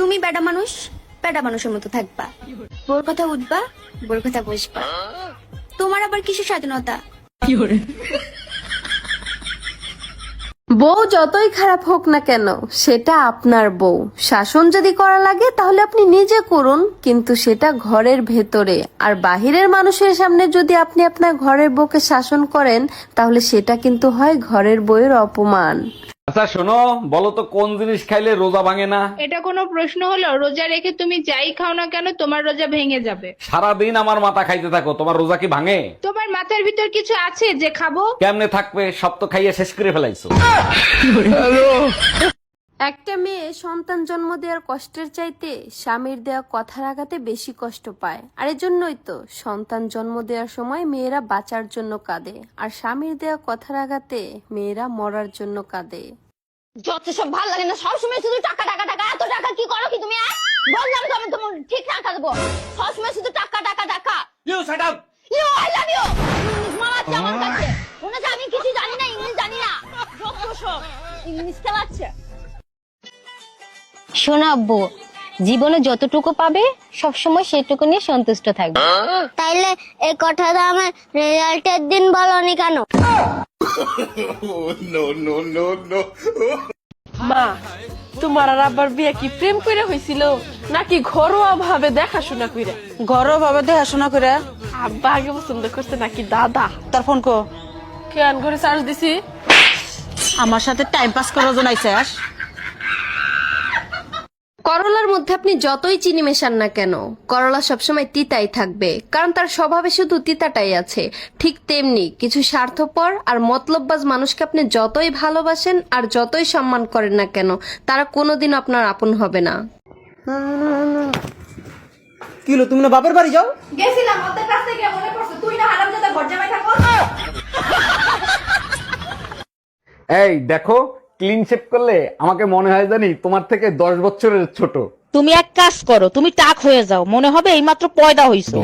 তুমি বেটা মানুষ বেটা মানুষের মতো থাকবা। বোর কথা উঠবা বোর কথা বসবা। তোমার আবার কিসের স্বাধীনতা? বউ যতই খারাপ হোক না কেন সেটা আপনার বউ। শাসন যদি করা লাগে তাহলে আপনি নিজে করুন কিন্তু সেটা ঘরের ভেতরে। আর বাহিরের মানুষের সামনে যদি আপনি আপনার ঘরের বউকে শাসন করেন তাহলে সেটা কিন্তু হয় ঘরের বউয়ের অপমান। আচ্ছা শোনো বলো তো কোন জিনিস খাইলে রোজা ভাঙে না? এটা কোনো প্রশ্ন হলো? রোজা রেখে তুমি যাই খাও না কেন তোমার রোজা ভেঙে যাবে। সারাদিন আমার মাথা খাইতে থাকো তোমার রোজা কি ভাঙে? তোমার মাথার ভিতর কিছু আছে যে খাব? কেমনে থাকবে? সব তো খাইয়ে শেষ করে ফেলাইছো। একটা মেয়ে সন্তান জন্ম দেওয়ার কষ্টের চাইতে স্বামীর দেওয়া কথার আঘাতে বেশি কষ্ট পায়। আর এজন্যই তো সন্তান জন্ম দেওয়ার সময় মেয়েরা বাঁচার জন্য কাঁদে আর স্বামীর দেওয়া কথার আঘাতে মেয়েরা মরার জন্য কাঁদে। যত সব ভালো লাগে না সবসময় শুধু টাকা টাকা টাকা এত টাকা কি করো কি তুমি? বললাম তো আমি তোমার ঠিক টাকা দেবো সবসময় শুধু টাকা টাকা টাকা। You I love you English মারাচ্ছে আমার কাছে। মনে আমি কিছু জানি না ইংলিশ জানি না। যত সব। ইংলিশ শোনাব্বু জীবনে যতটুকু পাবে সবসময় সেটুকু নিয়ে সন্তুষ্ট থাকবে। তাইলে এই কথাটা আমার রেজাল্টের দিন বলনি কেন? মা তোমার আর আব্বার বিয়ে কি প্রেম করে হয়েছিল নাকি ঘরোয়া ভাবে দেখাশোনা করে ঘরোয়া ভাবে দেখাশোনা করে আব্বা আগে পছন্দ করছে নাকি দাদা? তার ফোন কো। কেন করে চার্জ দিছি? আমার সাথে টাইম পাস করার জন্য আইসাস করলার মধ্যে আপনি যতই চিনি মেশান না কেন করলা সবসময় তিতাই থাকবে কারণ তার স্বভাবে শুধু তিতাটাই আছে। ঠিক তেমনি কিছু স্বার্থপর আর মতলববাজ মানুষকে আপনি যতই ভালোবাসেন আর যতই সম্মান করেন না কেন তারা কোনোদিন আপনার আপন হবে না। কি হলো তুমি না বাপের বাড়ি যাও? গেছিলাম ওদের কাছ থেকে মনে পড়ছে তুই না ঘর জামাই থাকো। এই দেখো ক্লিন শেপ করলে আমাকে মনে হয় জানি তোমার থেকে দশ বছরের ছোট। তুমি এক কাজ করো তুমি টাক হয়ে যাও মনে হবে এইমাত্র পয়দা হইছো।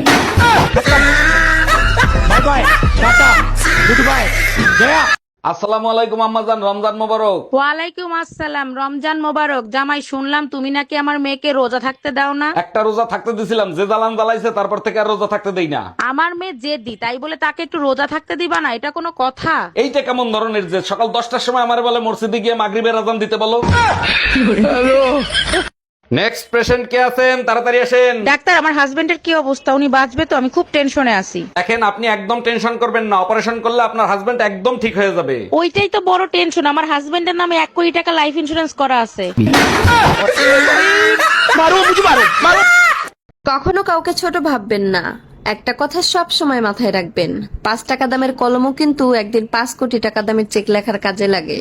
আসসালামু আলাইকুম আম্মাজান রমজান মোবারক। ওয়ালাইকুম আসসালাম রমজান মোবারক। জামাই শুনলাম তুমি নাকি আমার মেয়েকে রোজা থাকতে দাও না? একটা রোজা থাকতে দিছিলাম যে জ্বালাইছে তারপর থেকে আর রোজা থাকতে দেই না। আমার মেয়ে জেদি তাই বলে তাকে একটু রোজা থাকতে দিবা না? এটা কোনো কথা? এইটা কেমন ধরনের যে সকাল দশটার সময় আমার বলে মসজিদে গিয়ে মাগরিবের আজান দিতে বলো? নেক্সট পেশেন্ট কে আছেন? তাড়াতাড়ি আসেন। ডাক্তার আমার হাজবেন্ডের কি অবস্থা? উনি বাঁচবে তো আমি খুব টেনশনে আছি। দেখেন আপনি একদম টেনশন করবেন না। অপারেশন করলে আপনার হাজবেন্ড একদম ঠিক হয়ে যাবে। ওইটাই তো বড় টেনশন আমার হাজবেন্ডের নামে এক কোটি টাকা লাইফ ইন্সুরেন্স করা আছে। কখনো কাউকে ছোট ভাববেন না। একটা কথা সব সময় মাথায় রাখবেন। পাঁচ টাকা দামের কলমও কিন্তু একদিন পাঁচ কোটি টাকা দামের চেক লেখার কাজে লাগে।